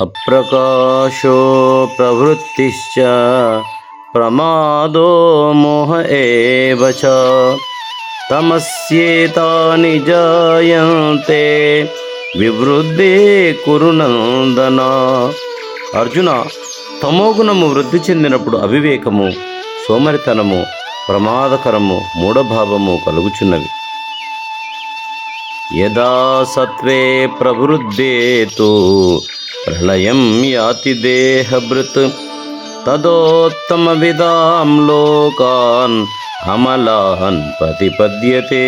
అప్రకాశో ప్రవృత్తిశ్చ ప్రమాదో మోహ ఏవ తమస్యేతాని జాయంతే వివృద్ధే కురునందన అర్జున తమోగుణము వృద్ధి చెందినప్పుడు అవివేకము సోమరితనము ప్రమాదకరము మూఢభావము కలుగుచున్నవి. యదా సత్వే ప్రవృద్ధేతు ప్రళయం యాతి దేహభృత్. తదోత్తమవిదాం లోకాన్ అమలాన్ ప్రతిపద్యతే.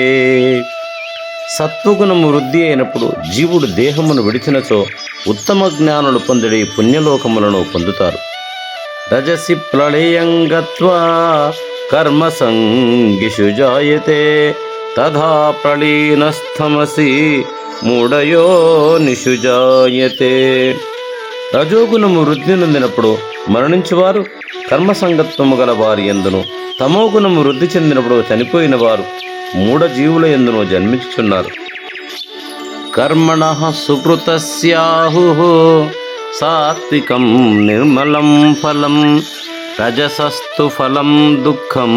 సత్వగుణము వృద్ధి అయినప్పుడు జీవుడు దేహమును విడిచినచో ఉత్తమ జ్ఞానులు పొందిడి పుణ్యలోకములను పొందుతారు. రజసి ప్రళయం గత్వా కర్మ సంగిషు జాయతే. తథా ప్రళీనస్థమసి మూఢయో నిషుజాయతే. రజోగుణము వృద్ధి నొందినప్పుడు మరణించువారు కర్మసంగత్వము గల వారి ఎందును తమోగుణము వృద్ధి చెందినప్పుడు చనిపోయిన వారు మూఢ జీవుల ఎందును జన్మించుచున్నారు. కర్మణ సుకృతస్యాహు సాత్వికం నిర్మలం ఫలం రజసస్తు ఫలం దుఃఖం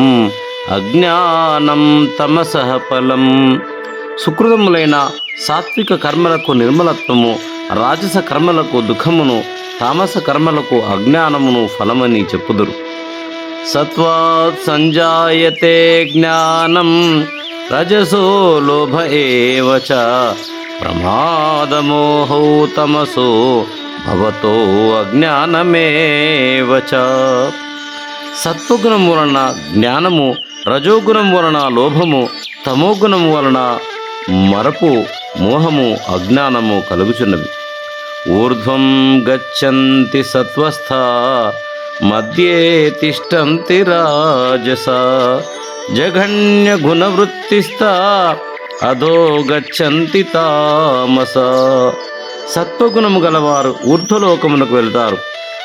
అజ్ఞానం తమసహ ఫలం. సుకృతములైన సాత్విక కర్మలకు నిర్మలత్వము రాజస కర్మలకు దుఃఖమును తామస కర్మలకు అజ్ఞానమును ఫలమని చెప్పుదురు. సత్వాత్ సంజాయతే జ్ఞానం రజసో లోభ ఏవచ ప్రమాదమోహౌ తమసో భవతో అజ్ఞానమేవచ సత్వగుణం వలన జ్ఞానము రజోగుణం వలన లోభము తమోగుణం వలన మరపు మోహము అజ్ఞానము కలుగుచున్నవి. ఊర్ధ్వం గచ్చంతి సత్వస్థ మధ్యే తిష్టంతి రాజస జఘన్య గుణవృత్తిస్థ అధో గచ్చంతి తామస. సత్వగుణము గలవారు ఊర్ధ్వలోకమునకు వెళ్తారు.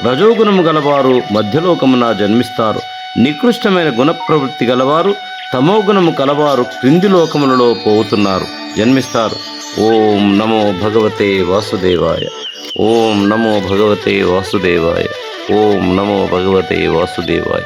రజోగుణము గలవారు మధ్యలోకమున జన్మిస్తారు. నికృష్టమైన గుణ ప్రవృత్తి గలవారు తమోగుణము కలవారు క్రింది లోకములలో పోతున్నారు. జన్మిస్తారు. ఓం నమో భగవతే వాసుదేవాయ. ఓం నమో భగవతే వాసుదేవాయ. ఓం నమో భగవతే వాసుదేవాయ.